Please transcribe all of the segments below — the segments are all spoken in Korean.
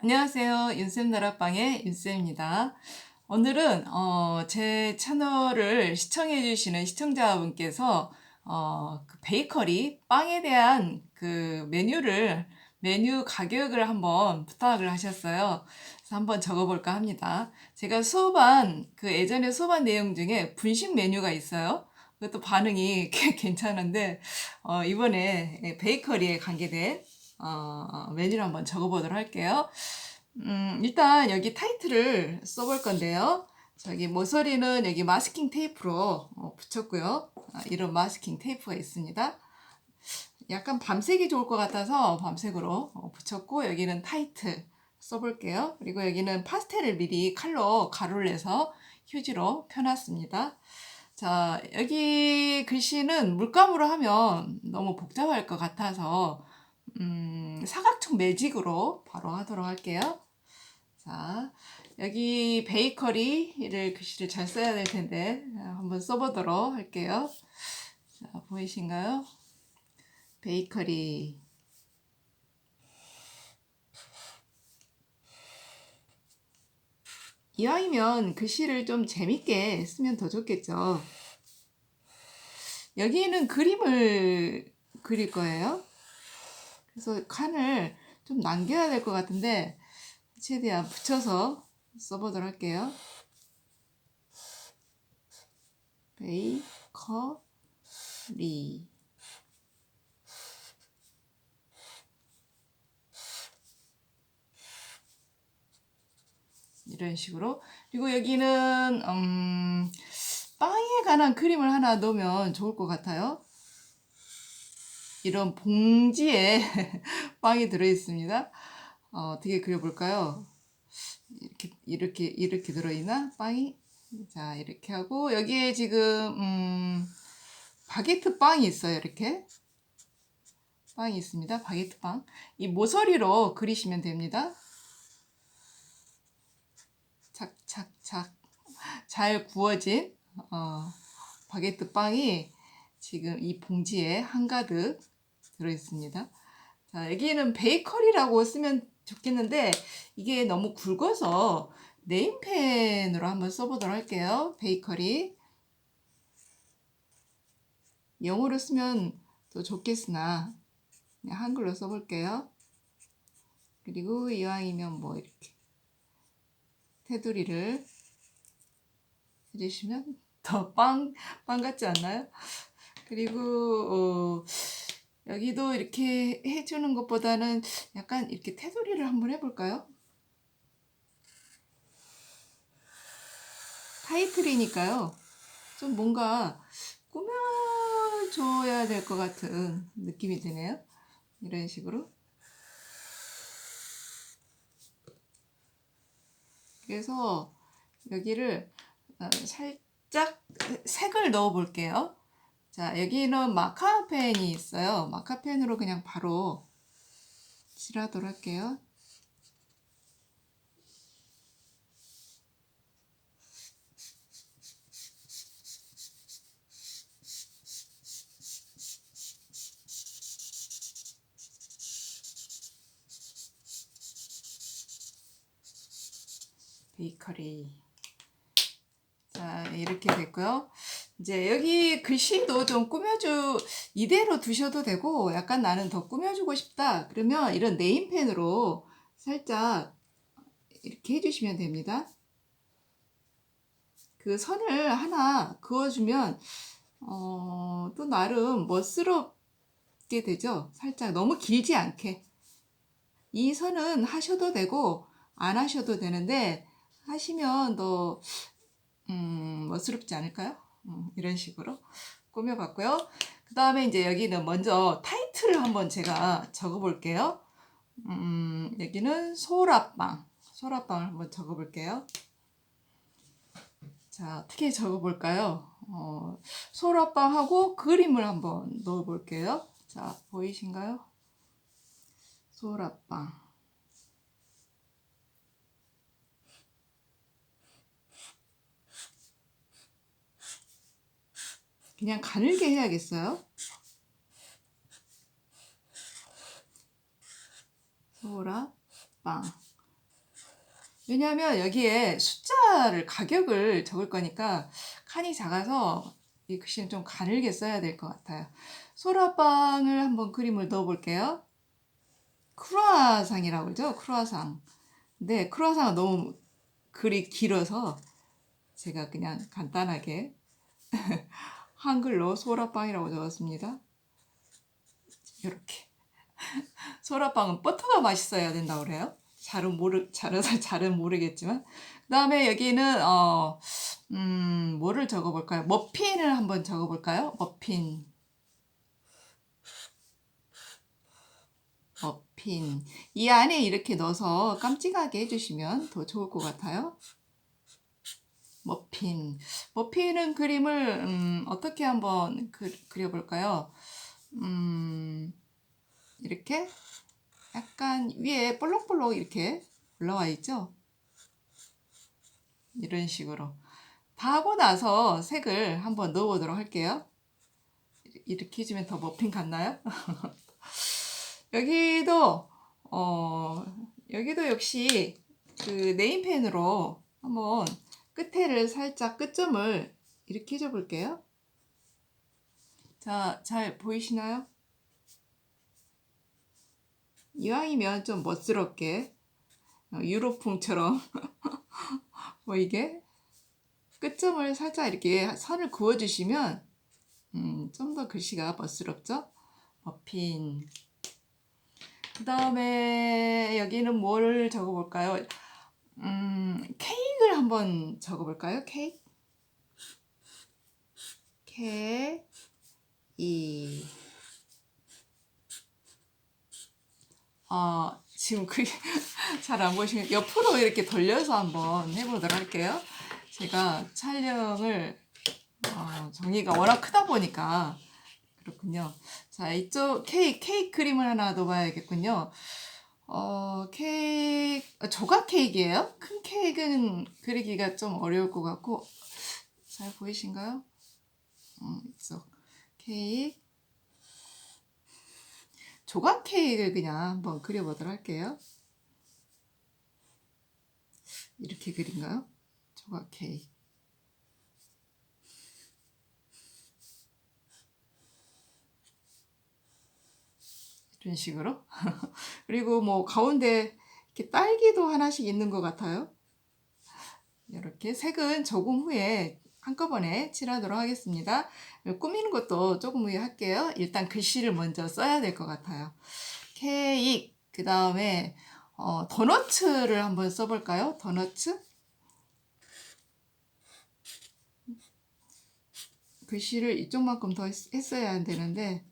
안녕하세요. 윤쌤 나라방의 윤쌤입니다. 오늘은 어, 제 채널을 시청해 주시는 시청자분께서 어, 그 베이커리 빵에 대한 그 메뉴를 메뉴 가격을 한번 부탁을 하셨어요. 그래서 한번 적어볼까 합니다. 제가 수업한 그 예전에 수업한 내용 중에 분식 메뉴가 있어요. 그것도 반응이 꽤 괜찮은데 어, 이번에 베이커리에 관계된 어, 메뉴를 한번 적어보도록 할게요. 음, 일단 여기 타이틀을 써볼 건데요. 저기 모서리는 여기 마스킹 테이프로 어, 붙였고요. 아, 이런 마스킹 테이프가 있습니다. 약간 밤색이 좋을 것 같아서 밤색으로 어, 붙였고 여기는 타이틀 써볼게요. 그리고 여기는 파스텔을 미리 칼로 가루를 내서 휴지로 펴놨습니다. 자, 여기 글씨는 물감으로 하면 너무 복잡할 것 같아서 음, 사각형 매직으로 바로 하도록 할게요. 자, 여기 베이커리를 글씨를 잘 써야 될 텐데 한번 써보도록 할게요. 자, 보이신가요? 베이커리. 이왕이면 글씨를 좀 재밌게 쓰면 더 좋겠죠. 여기는 그림을 그릴 거예요. 그래서 칸을 좀 남겨야 될 것 같은데 최대한 붙여서 써보도록 할게요. 베이커리 이런 식으로 그리고 여기는 음, 빵에 관한 그림을 하나 넣으면 좋을 것 같아요. 이런 봉지에 빵이 들어 있습니다. 어, 어떻게 그려볼까요? 이렇게 이렇게 이렇게 들어있나 빵이? 자 이렇게 하고 여기에 지금 음, 바게트 빵이 있어요. 이렇게 빵이 있습니다. 바게트 빵. 이 모서리로 그리시면 됩니다. 착착착 잘 구워진 어, 바게트 빵이 지금 이 봉지에 한가득 들어 있습니다. 자, 여기는 베이커리라고 쓰면 좋겠는데 이게 너무 굵어서 네임펜으로 한번 써보도록 할게요. 베이커리. 영어로 쓰면 더 좋겠으나 그냥 한글로 써볼게요. 그리고 이왕이면 뭐 이렇게 테두리를 해주시면 더 빵, 빵 같지 않나요? 그리고 어, 여기도 이렇게 해주는 것보다는 약간 이렇게 테두리를 한번 해볼까요? 타이틀이니까요. 좀 뭔가 꾸며줘야 될 것 같은 느낌이 드네요. 이런 식으로. 그래서 여기를 어, 살짝 색을 넣어 볼게요. 자, 여기는 마카펜이 있어요. 마카펜으로 그냥 바로 칠하도록 할게요. 베이커리. 자, 이렇게 됐고요. 이제 여기 글씨도 좀 꾸며주, 이대로 두셔도 되고, 약간 나는 더 꾸며주고 싶다. 그러면 이런 네임펜으로 살짝 이렇게 해주시면 됩니다. 그 선을 하나 그어주면, 어, 또 나름 멋스럽게 되죠. 살짝 너무 길지 않게. 이 선은 하셔도 되고, 안 하셔도 되는데, 하시면 더 음, 멋스럽지 않을까요? 음, 이런 식으로 꾸며봤고요. 그 다음에 이제 여기는 먼저 타이틀을 한번 제가 적어볼게요. 음, 여기는 소라빵. 소라빵을 한번 적어볼게요. 자, 어떻게 적어볼까요? 어, 소라빵하고 그림을 한번 넣어볼게요. 자, 보이신가요? 소라빵. 그냥 가늘게 해야겠어요. 소라 빵. 왜냐하면 여기에 숫자를 가격을 적을 거니까 칸이 작아서 이 글씨는 좀 가늘게 써야 될 것 같아요. 소라빵을 한번 그림을 넣어 볼게요. 크루아상이라고 그러죠? 크루아상. 근데 크루아상은 너무 글이 길어서 제가 그냥 간단하게 한글로 소라빵이라고 적었습니다. 이렇게. 소라빵은 버터가 맛있어야 된다고 그래요. 잘은 모르 잘은 잘은 모르겠지만 그다음에 여기는 어 음, 뭐를 적어 볼까요? 머핀을 한번 적어 볼까요? 머핀. 머핀. 이 안에 이렇게 넣어서 깜찍하게 해 주시면 더 좋을 것 같아요. 머핀. 머핀은 그림을 음, 어떻게 한번 그, 그려볼까요? 음, 이렇게 약간 위에 볼록볼록 이렇게 올라와 있죠? 이런 식으로. 다 하고 나서 색을 한번 넣어보도록 할게요. 이렇게 해주면 더 머핀 같나요? 여기도, 어, 여기도 역시 그 네임펜으로 한번 끝에를 살짝 끝점을 이렇게 해줘 볼게요. 자, 잘 보이시나요? 이왕이면 좀 멋스럽게 어, 유로풍처럼 보이게 끝점을 살짝 이렇게 선을 그어주시면 음, 좀 더 글씨가 멋스럽죠? 머핀 그 다음에 여기는 뭘 적어볼까요? 음, 케이크를 한번 적어볼까요? 케이크 케, 이 어, 지금 그게 잘 안 보시면 옆으로 이렇게 돌려서 한번 해보도록 할게요. 제가 촬영을 어, 정리가 워낙 크다 보니까 그렇군요. 자, 이쪽 케이크, 케이크 그림을 하나 넣어봐야겠군요. 어, 케이크, 어, 조각 케이크예요. 큰 케이크는 그리기가 좀 어려울 것 같고 잘 보이신가요? 음, 이쪽 케이크 조각 케이크를 그냥 한번 그려보도록 할게요. 이렇게 그린가요? 조각 케이크. 이런 식으로. 그리고 뭐 가운데 이렇게 딸기도 하나씩 있는 것 같아요. 이렇게 색은 조금 후에 한꺼번에 칠하도록 하겠습니다. 꾸미는 것도 조금 후에 할게요. 일단 글씨를 먼저 써야 될 것 같아요. 케이크, 그 다음에 어, 도너츠를 한번 써볼까요? 도너츠? 글씨를 이쪽만큼 더 했, 했어야 되는데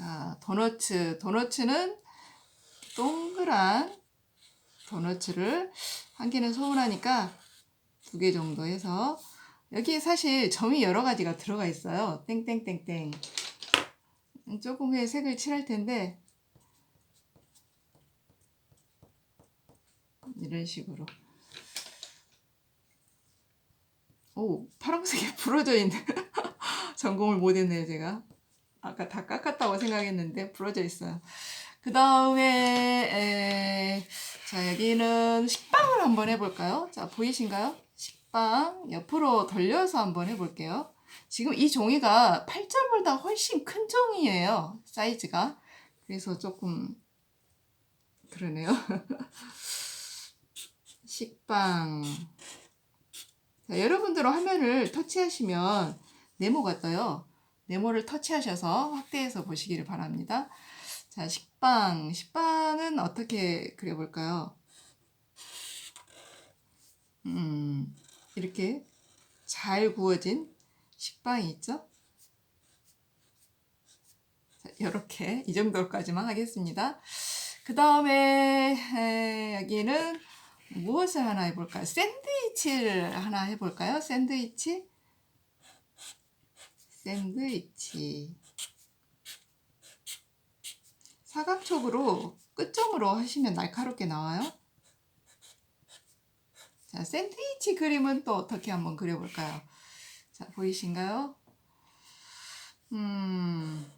자, 도너츠. 도너츠는 동그란 도너츠를 한 개는 서운하니까 두 개 정도 해서 여기 사실 점이 여러 가지가 들어가 있어요. 땡땡땡땡. 조금 후에 색을 칠할 텐데 이런 식으로 오 파란색이 부러져 있네 전공을 못했네요 제가 아까 다 깎았다고 생각했는데 부러져 있어요 그 다음에 자 여기는 식빵을 한번 해볼까요? 자 보이신가요? 식빵 옆으로 돌려서 한번 해볼게요. 지금 이 종이가 8점보다 훨씬 큰 종이에요. 사이즈가. 그래서 조금 그러네요. 식빵. 자, 여러분들은 화면을 터치하시면 네모가 떠요. 네모를 터치하셔서 확대해서 보시기를 바랍니다. 자, 식빵. 식빵은 어떻게 그려볼까요? 음, 이렇게 잘 구워진 식빵이 있죠? 자, 이렇게 이 정도까지만 하겠습니다. 그 다음에 여기는 무엇을 하나 해볼까요? 샌드위치를 하나 해볼까요? 샌드위치? 샌드위치. 사각촉으로 끝점으로 하시면 날카롭게 나와요. 자, 샌드위치 그림은 또 어떻게 한번 그려볼까요? 자, 보이신가요? 음,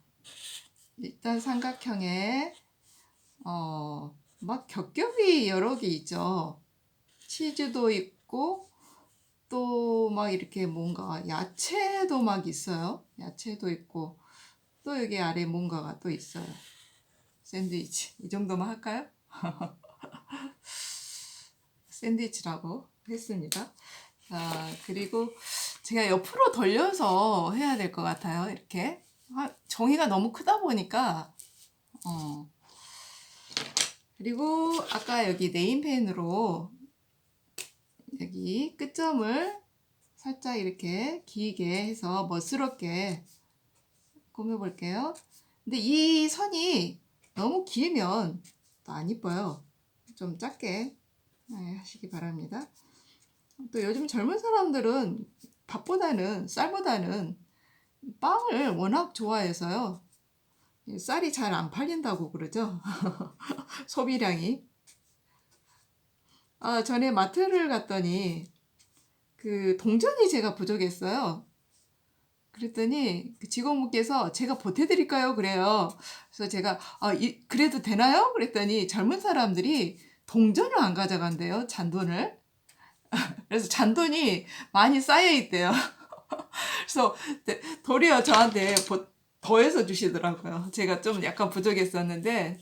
일단 삼각형에 어, 막 겹겹이 여러 개 있죠. 치즈도 있고, 또 막 이렇게 뭔가 야채도 막 있어요. 야채도 있고, 또 여기 아래 뭔가가 또 있어요. 샌드위치. 이 정도만 할까요? 샌드위치라고 했습니다. 자, 그리고 제가 옆으로 돌려서 해야 될 것 같아요. 이렇게. 아, 종이가 너무 크다 보니까, 어. 그리고 아까 여기 네임펜으로 여기 끝점을 살짝 이렇게 길게 해서 멋스럽게 꾸며볼게요. 근데 이 선이 너무 길면 또 안 이뻐요. 좀 작게 네, 하시기 바랍니다. 또 요즘 젊은 사람들은 밥보다는 쌀보다는 빵을 워낙 좋아해서요. 쌀이 잘 안 팔린다고 그러죠. 소비량이. 아, 전에 마트를 갔더니 그 동전이 제가 부족했어요. 그랬더니 그 직원분께서 제가 보태드릴까요? 그래요. 그래서 제가 아, 이, 그래도 되나요? 그랬더니 젊은 사람들이 동전을 안 가져간대요. 잔돈을. 그래서 잔돈이 많이 쌓여 있대요. 그래서 네, 도리어 저한테 보- 더해서 주시더라고요. 제가 좀 약간 부족했었는데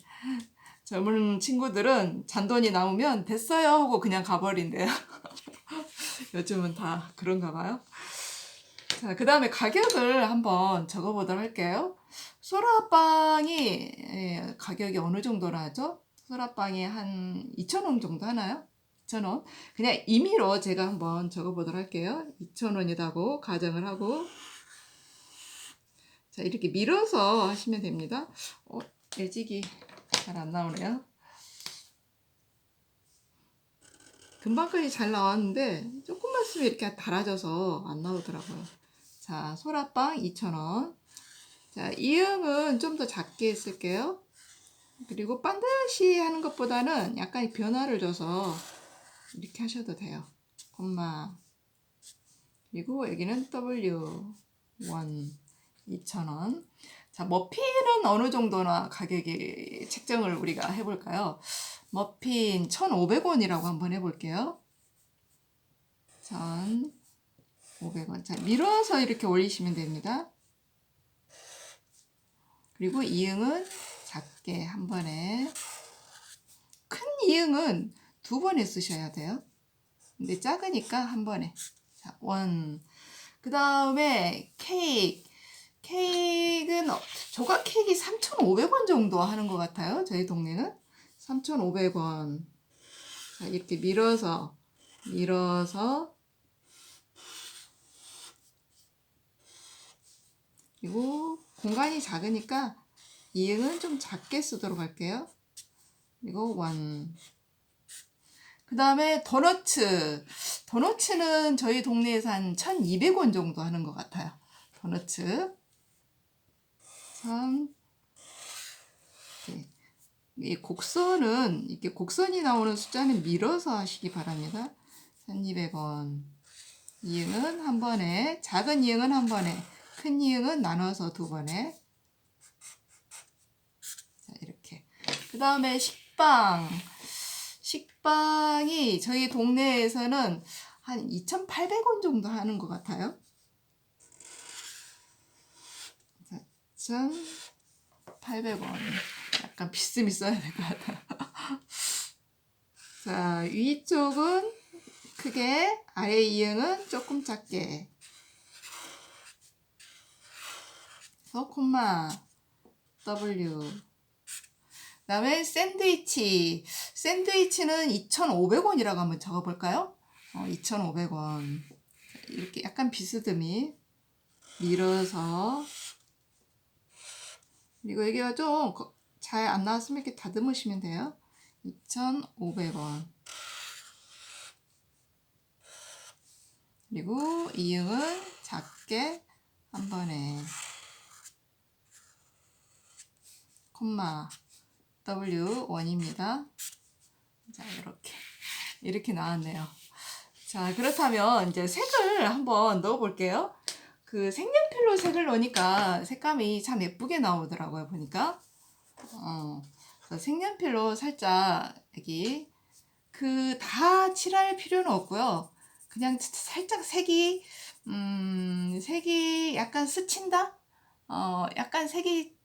젊은 친구들은 잔돈이 남으면 됐어요 하고 그냥 가버린대요. 요즘은 다 그런가 봐요. 자, 그 다음에 가격을 한번 적어보도록 할게요. 소라빵이 예, 가격이 어느 정도나 하죠? 소라빵이 한 2,000원 정도 하나요? 2,000원. 그냥 임의로 제가 한번 적어보도록 할게요. 2,000원이라고 가정을 하고. 자, 이렇게 밀어서 하시면 됩니다. 어, 매직이 잘 안 나오네요. 금방까지 잘 나왔는데 조금만 쓰면 이렇게 달아져서 안 나오더라고요. 자, 소라빵 2,000원. 자, 이응은 좀 더 작게 쓸게요. 그리고 반드시 하는 것보다는 약간 변화를 줘서 이렇게 하셔도 돼요. 콤마. 그리고 여기는 W 1 2,000원. 자, 머핀은 어느 정도나 가격이 책정을 우리가 해볼까요? 머핀 1,500원이라고 한번 해볼게요. 1,500원. 자, 밀어서 이렇게 올리시면 됩니다. 그리고 이응은 작게 한 번에. 큰 이응은 두 번에 쓰셔야 돼요. 근데 작으니까 한 번에. 자, 원. 그 다음에 케이크. 케이크는 어- 조각 케이크 3,500원 정도 하는 것 같아요. 저희 동네는 3,500원. 자, 이렇게 밀어서 밀어서 그리고 공간이 작으니까 이응은 좀 작게 쓰도록 할게요. 그리고 원. 그 다음에 도너츠. 도너츠는 저희 동네에서 한 1,200원 정도 하는 것 같아요. 도너츠. 3. 이 곡선은 이렇게 곡선이 나오는 숫자는 밀어서 하시기 바랍니다. 1200원. 이응은 한 번에, 작은 이응은 한 번에, 큰 이응은 나눠서 두 번에. 자, 이렇게. 그 다음에 식빵. 식빵이 저희 동네에서는 한 2,800원 정도 하는 것 같아요. 자, 1,800원. 약간 비스듬히 써야 될 것 같아요. 자, 위쪽은 크게, 아래 이응은 조금 작게. 서 콤마 W. 그다음에 샌드위치. 샌드위치는 2,500원이라고 한번 적어볼까요? 어, 2,500원. 이렇게 약간 비스듬히 밀어서 그리고 여기가 좀 잘 안 나왔으면 이렇게 다듬으시면 돼요. 2,500원. 그리고 이응은 작게 한 번에 콤마 W1입니다. 자, 이렇게. 이렇게 나왔네요. 자, 그렇다면 이제 색을 한번 넣어 볼게요. 그 색연필 로 색을 넣으니까 색감이 참 예쁘게 나오더라고요, 보니까. 어. 색연필로 살짝 여기 그 다 칠할 필요는 없고요. 그냥 살짝 색이 음, 색이 약간 스친다? 어, 약간 색이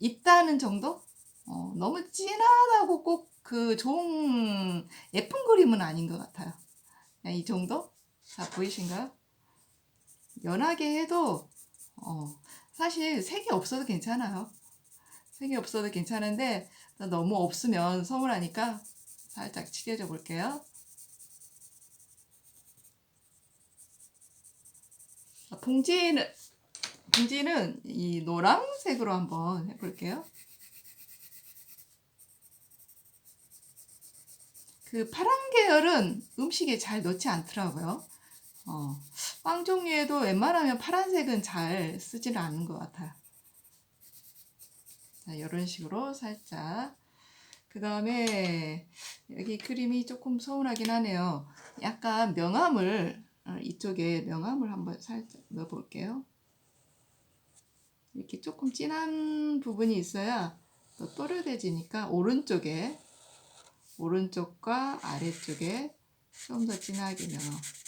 있다는 정도? 어, 너무 진하다고 꼭 그 좋은 예쁜 그림은 아닌 것 같아요. 그냥 이 정도? 자, 보이신가요? 연하게 해도 어, 사실 색이 없어도 괜찮아요. 색이 없어도 괜찮은데 너무 없으면 서운하니까 살짝 칠해줘 볼게요. 봉지는 봉지는 이 노란색으로 한번 해볼게요. 그 파란 계열은 음식에 잘 넣지 않더라고요. 어, 빵 종류에도 웬만하면 파란색은 잘 쓰지는 않는 것 같아요. 자, 이런 식으로 살짝. 그 다음에 여기 그림이 조금 서운하긴 하네요. 약간 명암을 어, 이쪽에 명암을 한번 살짝 넣어볼게요. 이렇게 조금 진한 부분이 있어야 또 또렷해지니까 오른쪽에 오른쪽과 아래쪽에 좀 더 진하게 넣어.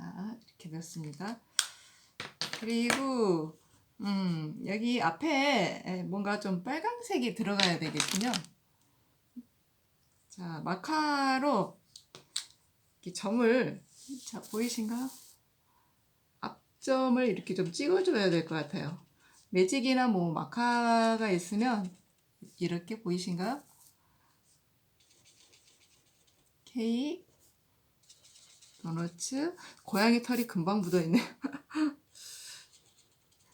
자, 이렇게 넣습니다. 그리고 음, 여기 앞에 뭔가 좀 빨강색이 들어가야 되겠군요. 자, 마카로 이렇게 점을 자, 보이신가요? 앞점을 이렇게 좀 찍어줘야 될 것 같아요. 매직이나 뭐 마카가 있으면 이렇게 보이신가요? 케이크, 도너츠, 고양이 털이 금방 묻어있네요.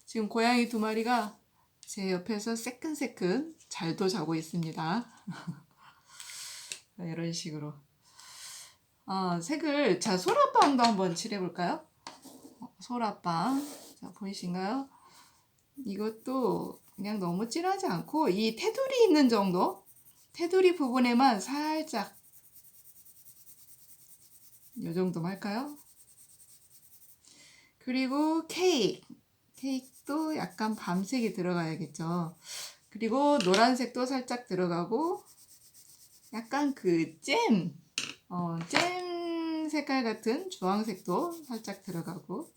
지금 고양이 두 마리가 제 옆에서 새끈새끈 잘도 자고 있습니다. 이런 식으로. 어, 색을, 자, 소라빵도 한번 칠해볼까요? 소라빵. 자, 보이신가요? 이것도 그냥 너무 진하지 않고, 이 테두리 있는 정도? 테두리 부분에만 살짝, 이 정도만 할까요? 그리고 케이크. 케이크도 약간 밤색이 들어가야겠죠. 그리고 노란색도 살짝 들어가고, 약간 그 잼, 어, 잼 색깔 같은 주황색도 살짝 들어가고,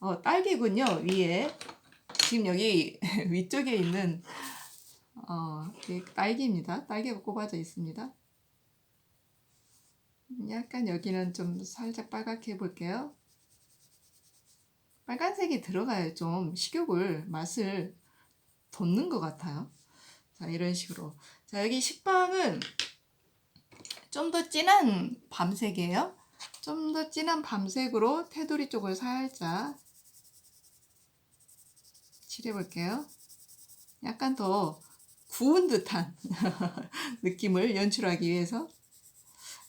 어, 딸기군요, 위에. 지금 여기 위쪽에 있는, 어, 딸기입니다. 딸기가 꼽아져 있습니다. 약간 여기는 좀 살짝 빨갛게 해볼게요. 빨간색이 들어가야 좀 식욕을, 맛을 돋는 것 같아요. 자, 이런 식으로. 자, 여기 식빵은 좀 더 진한 밤색이에요. 좀 더 진한 밤색으로 테두리 쪽을 살짝 칠해볼게요. 약간 더 구운 듯한 느낌을 연출하기 위해서.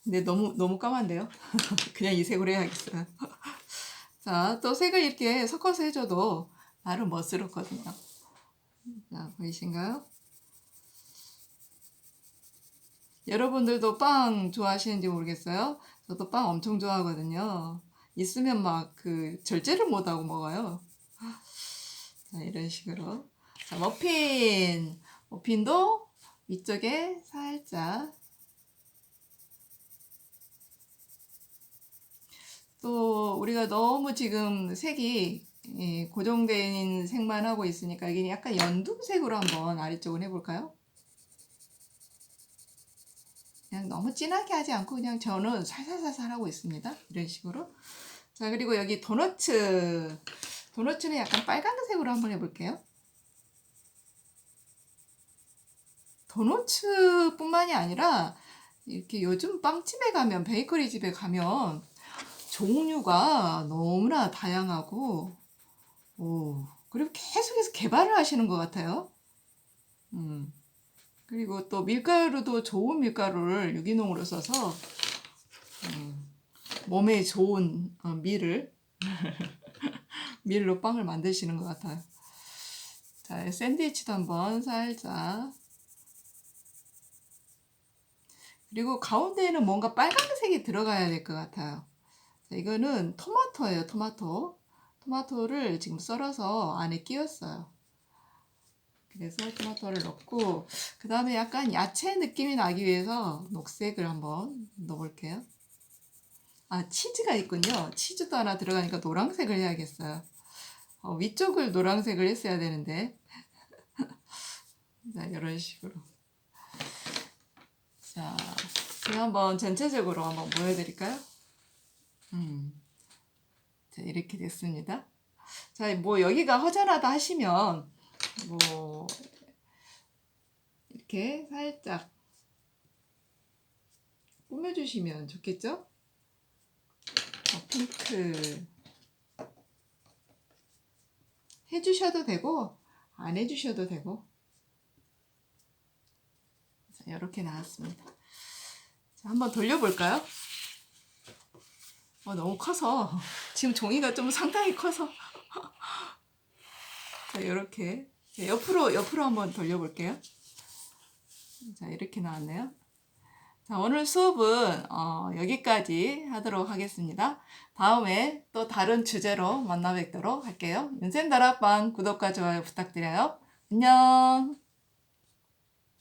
근데 너무, 너무 까만데요? 그냥 이 색으로 해야겠어요. 자, 또 색을 이렇게 섞어서 해줘도 나름 멋스럽거든요. 자, 보이신가요? 여러분들도 빵 좋아하시는지 모르겠어요. 저도 빵 엄청 좋아하거든요. 있으면 막 그 절제를 못하고 먹어요. 자, 이런 식으로. 자, 머핀. 머핀도 위쪽에 살짝. 또 우리가 너무 지금 색이 예, 고정된 색만 하고 있으니까 이게 약간 연두색으로 한번 아래쪽을 해볼까요? 그냥 너무 진하게 하지 않고 그냥 저는 살살살살 하고 있습니다. 이런 식으로. 자, 그리고 여기 도너츠. 도너츠는 약간 빨간색으로 한번 해볼게요. 도너츠 뿐만이 아니라 이렇게 요즘 빵집에 가면, 베이커리 집에 가면 종류가 너무나 다양하고, 오, 그리고 계속해서 개발을 하시는 것 같아요. 음. 그리고 또 밀가루도 좋은 밀가루를 유기농으로 써서 음, 몸에 좋은 어, 밀을 밀로 빵을 만드시는 것 같아요. 자, 샌드위치도 한번 살짝 그리고 가운데에는 뭔가 빨간색이 들어가야 될 것 같아요. 자, 이거는 토마토예요, 토마토. 토마토를 지금 썰어서 안에 끼웠어요. 그래서 토마토를 넣고 그 다음에 약간 야채 느낌이 나기 위해서 녹색을 한번 넣어볼게요. 아 치즈가 있군요. 치즈도 하나 들어가니까 노란색을 해야겠어요. 어, 위쪽을 노란색을 했어야 되는데 자 이런 식으로 자 제가 한번 전체적으로 한번 보여드릴까요? 음, 자 이렇게 됐습니다. 자 뭐 여기가 허전하다 하시면 뭐 이렇게 살짝 꾸며주시면 좋겠죠? 어, 핑크 해주셔도 되고 안 해주셔도 되고 자, 이렇게 나왔습니다. 자, 한번 돌려볼까요? 어, 너무 커서 지금 종이가 좀 상당히 커서 자 이렇게 자, 옆으로 옆으로 한번 돌려볼게요. 자 이렇게 나왔네요. 자 오늘 수업은 어, 여기까지 하도록 하겠습니다. 다음에 또 다른 주제로 만나 뵙도록 할게요. 윤쌤 다락방 구독과 좋아요 부탁드려요. 안녕.